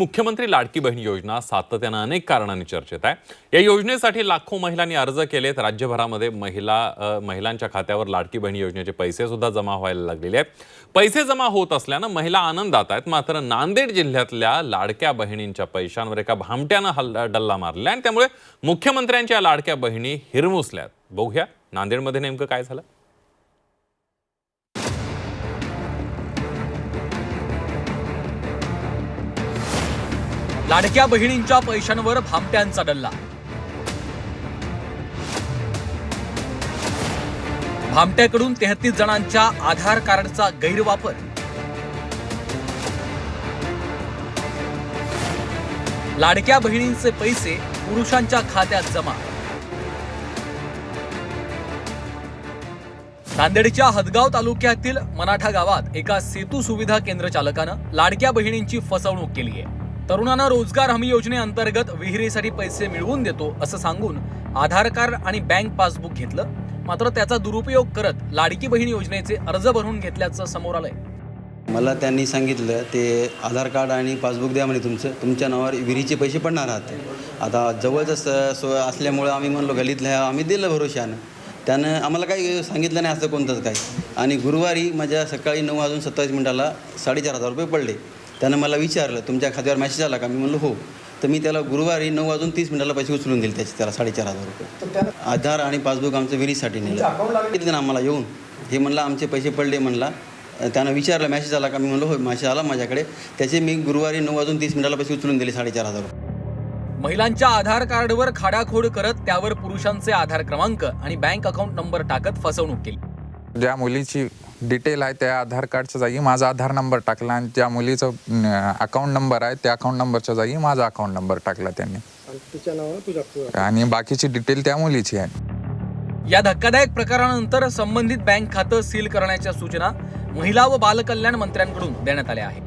मुख्यमंत्री लाडकी बहीण योजना सातत्यानं अनेक कारणांनी चर्चेत आहे. या योजनेसाठी लाखो महिलांनी अर्ज केलेत. राज्यभरामध्ये महिला महिलांच्या खात्यावर लाडकी बहीण योजनेचे पैसे सुद्धा जमा व्हायला लागलेले आहेत. पैसे जमा होत असल्यानं महिला आनंदात आहेत. मात्र नांदेड जिल्ह्यातल्या लाडक्या बहिणींच्या पैशांवर एका भामट्यानं हल्ला डल्ला मारला आणि त्यामुळे मुख्यमंत्र्यांच्या लाडक्या बहिणी हिरमुसल्यात बघूया नांदेडमध्ये नेमकं काय झालं. लाडक्या बहिणींच्या पैशांवर भामट्यांचा डल्ला. भामट्याकडून तेहतीस जणांच्या आधार कार्डचा गैरवापर. लाडक्या बहिणींचे पैसे पुरुषांच्या खात्यात जमा. नांदेडच्या हदगाव तालुक्यातील मनाठा गावात एका सेतू सुविधा केंद्र चालकानं लाडक्या बहिणींची फसवणूक केली आहे. तरुणांना रोजगार हमी योजनेअंतर्गत विहिरीसाठी पैसे मिळवून देतो असं सांगून आधार कार्ड आणि बँक पासबुक घेतलं. मात्र त्याचा दुरुपयोग करत लाडकी बहीण योजनेचे अर्ज भरून घेतल्याचं समोर आलंय. मला त्यांनी सांगितलं ते आधार कार्ड आणि पासबुक द्या म्हणे तुमचं. तुमच्या नावावर विहिरीचे पैसे पडणार आहात आता जवळच सोय असल्यामुळं आम्ही म्हणलो गलीतल्या आम्ही दिलं भरोशानं त्यानं आम्हाला काही सांगितलं नाही असं कोणतंच काही. आणि गुरुवारी माझ्या सकाळी नऊ वाजून सत्तावीस मिनिटाला साडेचार हजार रुपये पडले. त्यानं मला विचारलं तुमच्या खात्यावर मेसेज आला का? मी म्हणलो हो. तर मी त्याला गुरुवारी नऊ वाजून तीस मिनिटाला पैसे उचलून दिले त्याचे त्याला साडेचार हजार रुपये. आधार आणि पासबुक आमचं विहिरीसाठी नेलं. सांगितलं ना आम्हाला येऊन हे म्हणलं आमचे पैसे पडले म्हणला. त्यानं विचारलं मॅसेज आला का? मी म्हणलो हो मॅसेज आला माझ्याकडे. त्याचे मी गुरुवारी नऊ वाजून तीस मिनिटाला पैसे उचलून दिले साडेचार हजार रुपये. महिलांच्या आधार कार्डवर खाडाखोड करत त्यावर पुरुषांचे आधार क्रमांक आणि बँक अकाउंट नंबर टाकत फसवणूक केली. ज्या मुलीची डिटेल आहे त्या आधार कार्डच्या जागी माझा आधार नंबर टाकला आणि ज्या मुलीचं अकाउंट नंबर आहे त्या अकाउंट नंबरच्या जागी माझा अकाउंट नंबर टाकला त्यांनी. आणि बाकीची डिटेल त्या मुलीची आहे. या धक्कादायक प्रकारानंतर संबंधित बँक खातं सील करण्याच्या सूचना महिला व बालकल्याण मंत्र्यांकडून देण्यात आल्या आहेत.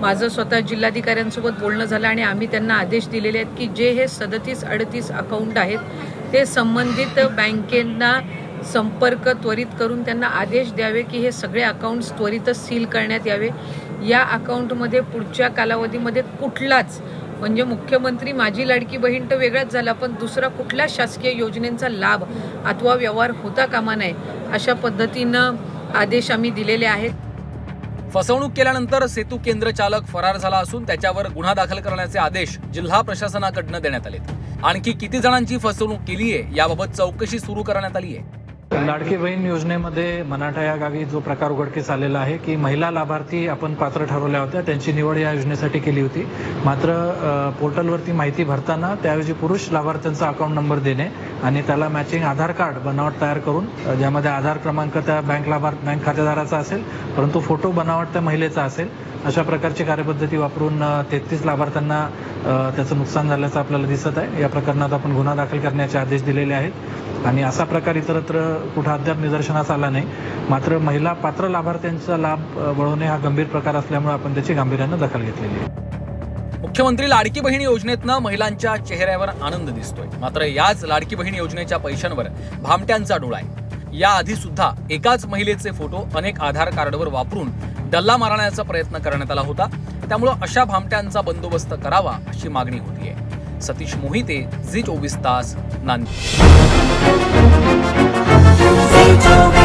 माझं स्वतः जिल्हाधिकाऱ्यांसोबत बोलणं झालं आणि आम्ही त्यांना आदेश दिलेले आहेत की जे हे सदतीस अडतीस अकाउंट आहेत ते संबंधित बँकेंना संपर्क त्वरित करून त्यांना आदेश द्यावे की हे सगळे अकाउंट्स त्वरितच सील करण्यात यावे. या अकाउंटमध्ये पुढच्या कालावधीमध्ये कुठलाच म्हणजे मुख्यमंत्री माझी लाडकी बहीण तर वेगळाच झाला पण दुसरा कुठल्या शासकीय योजनेचा लाभ अथवा व्यवहार होता कामा नये अशा पद्धतीनं आदेश आम्ही दिलेले आहेत. फसवणूक केल्यानंतर सेतू केंद्र चालक फरार झाला असून त्याच्यावर गुन्हा दाखल करण्याचे आदेश जिल्हा प्रशासनाकडनं देण्यात आले आणखी किती जणांची फसवणूक केली आहे याबाबत चौकशी सुरू करण्यात आली आहे लाडकी बहीण योजनेमध्ये मनाठा या गावी जो प्रकार उघडकीस आलेला आहे की महिला लाभार्थी आपण पात्र ठरवल्या होत्या त्यांची निवड या योजनेसाठी केली होती. मात्र पोर्टलवरती माहिती भरताना त्याऐवजी पुरुष लाभार्थ्यांचा अकाउंट नंबर देणे आणि त्याला मॅचिंग आधार कार्ड बनावट तयार करून ज्यामध्ये आधार क्रमांक त्या बँक लाभार्थ बँक खातेदाराचा असेल परंतु फोटो बनावट त्या महिलेचा असेल अशा प्रकारची कार्यपद्धती वापरून तेहतीस लाभार्थ्यांना त्याचं नुकसान झाल्याचं आपल्याला दिसत आहे. या प्रकरणात आपण गुन्हा दाखल करण्याचे आदेश दिलेले आहेत. आणि असा प्रकार इतरत्र कुठं अद्याप निदर्शनास आला नाही. मात्र महिला पात्र लाभार्थ्यांचा लाभ वळवणे हा गंभीर प्रकार असल्यामुळे आपण त्याची गांभीर्यानं दखल घेतलेली आहे. मुख्यमंत्री लाडकी बहीण योजनेतनं महिलांच्या चेहऱ्यावर आनंद दिसतोय. मात्र याच लाडकी बहीण योजनेच्या पैशांवर भामट्यांचा डोळा आहे. याआधी सुद्धा एकाच महिलेचे फोटो अनेक आधार कार्डवर वापरून डल्ला मारण्याचा प्रयत्न करण्यात आला होता. त्यामुळं अशा भामट्यांचा बंदोबस्त करावा अशी मागणी होतीये. सतीश मोहिते झी चोवीस तास नांदेड. Saint Joe.